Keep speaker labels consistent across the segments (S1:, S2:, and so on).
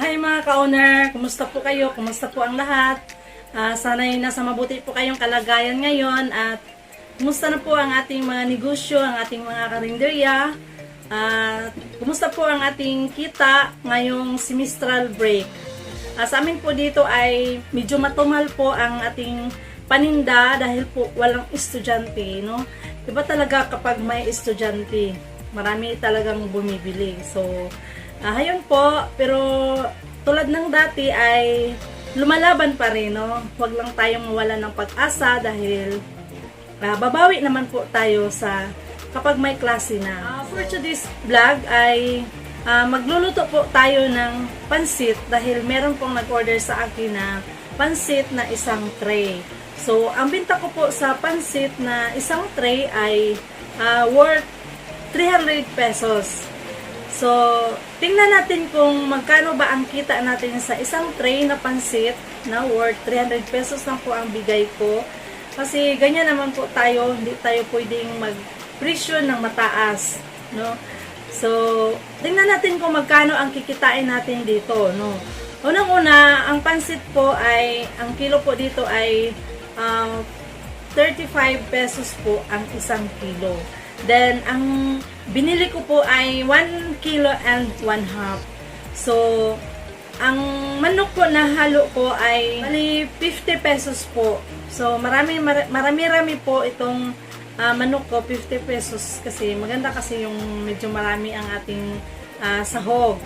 S1: Hi mga ka-owner, kumusta po kayo? Kumusta po ang lahat? Ah, sana'y nasa mabuti po kayong kalagayan ngayon at kumusta na po ang ating mga negosyo, ang ating mga karinderya? At kumusta po ang ating kita ngayong semestral break? Ah, sa amin po dito ay medyo matumal po ang ating paninda dahil po walang estudyante, no? Diba talaga kapag may estudyante, marami talagang bumibili. So, ah, ayun po, pero tulad ng dati ay lumalaban pa rin, no? Huwag lang tayong mawala ng pag-asa dahil ah, babawi naman po tayo sa kapag may klase na. Ah, for today's vlog ay ah, magluluto po tayo ng pansit dahil meron pong nag-order sa akin na pansit na isang tray. So, ang binta ko po sa pansit na isang tray ay ah, worth 300 pesos. So, tingnan natin kung magkano ba ang kita natin sa isang tray na pansit na worth 300 pesos lang po ang bigay ko. Kasi ganyan naman po tayo, hindi tayo pwedeng mag-presyo ng mataas, no? So, tingnan natin kung magkano ang kikitain natin dito, no? Unang-una, ang pansit po ay, ang kilo po dito ay um, 35 pesos po ang isang kilo. Then, ang binili ko po ay 1 kilo and 1 half. So, ang manok po na halo ko ay bali 50 pesos po. So, marami marami-rami po itong ah, manok ko, 50 pesos kasi maganda kasi yung medyo marami ang ating ah, sahog.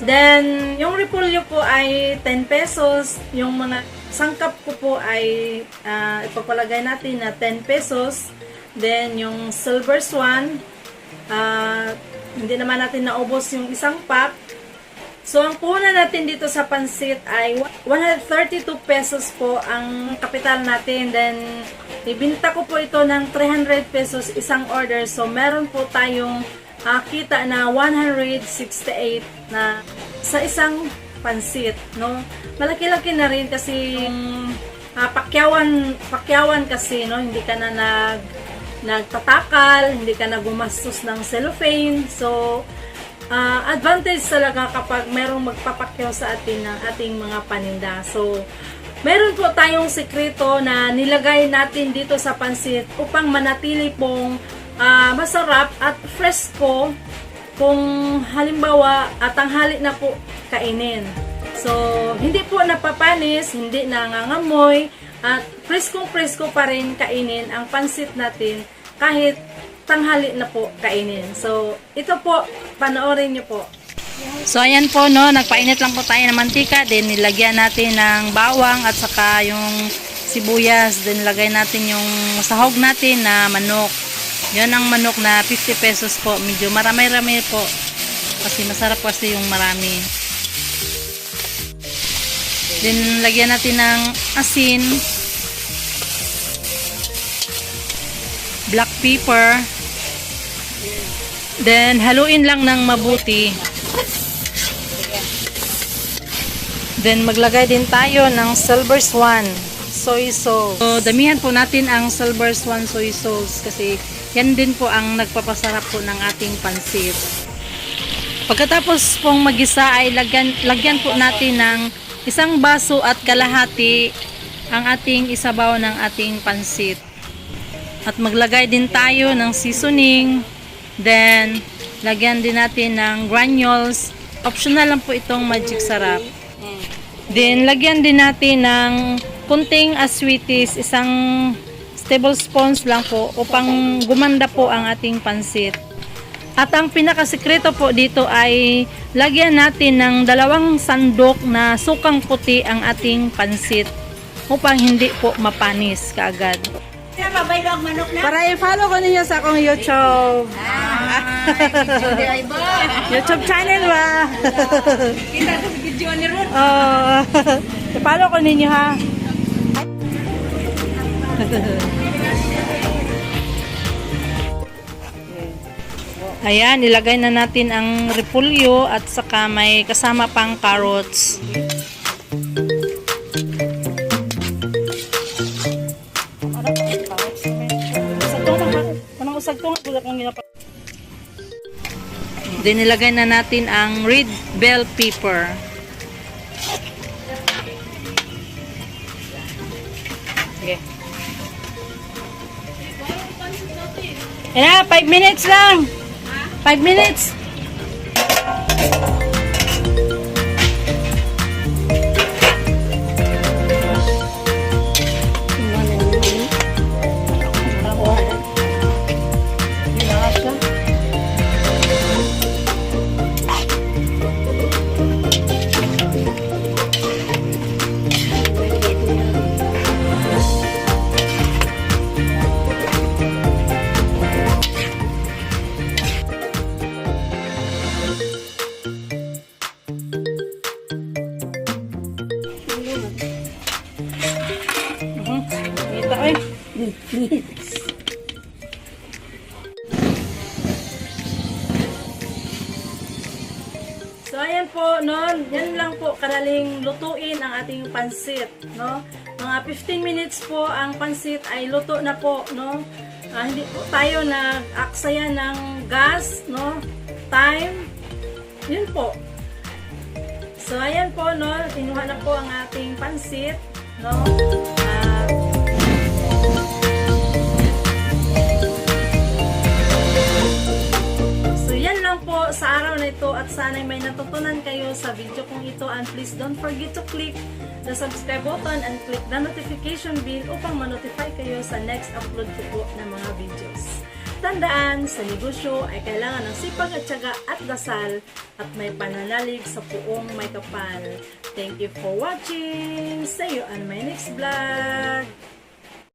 S1: Then, yung repolyo po ay 10 pesos. Yung mga sangkap ko po ay ah, ipapalagay natin na 10 pesos. Then, yung silver swan, hindi naman natin naubos yung isang pack. So, ang puhunan natin dito sa pansit ay 132 pesos po ang kapital natin. Then, ibinta ko po ito ng 300 pesos isang order. So, meron po tayong ah, kita na 168 na sa isang pansit, no? Malaki-laki na rin kasi yung ah, pakyawan, pakyawan kasi, no? Hindi ka na nag nagtatakal, hindi ka na gumastos ng cellophane. So, ah, advantage talaga kapag merong magpapakyaw sa atin ng ating mga paninda. So, meron po tayong sekreto na nilagay natin dito sa pansit upang manatili pong ah, masarap at fresco kung halimbawa at tanghali na po kainin. So, hindi po napapanis, hindi nangangamoy, at preskong-presko pa rin kainin ang pansit natin kahit tanghali na po kainin. So, ito po, panoorin nyo po. So, ayan po, no, nagpainit lang po tayo ng mantika, then nilagyan natin ng bawang at saka yung sibuyas, then lagay natin yung sahog natin na manok. Yan ang manok na 50 pesos po. Medyo marami-rami po. Kasi masarap kasi yung marami. Then, lagyan natin ng asin. Black pepper. Then, haluin lang ng mabuti. Then, maglagay din tayo ng silver swan soy sauce. So, damihan po natin ang silver swan soy sauce kasi yan din po ang nagpapasarap po ng ating pansit. Pagkatapos pong magisa ay lagyan, lagyan po natin ng isang baso at kalahati ang ating isabaw ng ating pansit. At maglagay din tayo ng seasoning. Then, lagyan din natin ng granules. Optional lang po itong magic sarap. Then, lagyan din natin ng kunting aswitis, isang tablespoons lang po upang gumanda po ang ating pansit. At ang pinakasikreto po dito ay lagyan natin ng dalawang sandok na sukang puti ang ating pansit upang hindi po mapanis kaagad. Para i-follow ko ninyo sa akong YouTube.
S2: Ba?
S1: YouTube channel ba?
S2: Kita sa video ni Ron.
S1: Oo. i-follow ko ninyo ha. Ayan, ilagay na natin ang repolyo at saka may kasama pang carrots. wala kong ginapa. Then nilagay na natin ang red bell pepper. Okay. Eh, 5 minutes lang. 5 minutes. So ayan po, no, yan lang po kadaling lutuin ang ating pansit, no. Mga 15 minutes po ang pansit ay luto na po, no. Ah, hindi po tayo nag-aksaya ng gas, no, time. Yun po. So ayan po, no, kinuha na po ang ating pansit, no. Ah, ito at sana'y may natutunan kayo sa video kong ito and please don't forget to click the subscribe button and click the notification bell upang ma-notify kayo sa next upload ko po ng mga videos. Tandaan, sa negosyo ay kailangan ng sipag at tiyaga at dasal at may pananalig sa puong may kapal. Thank you for watching! See you on my next vlog!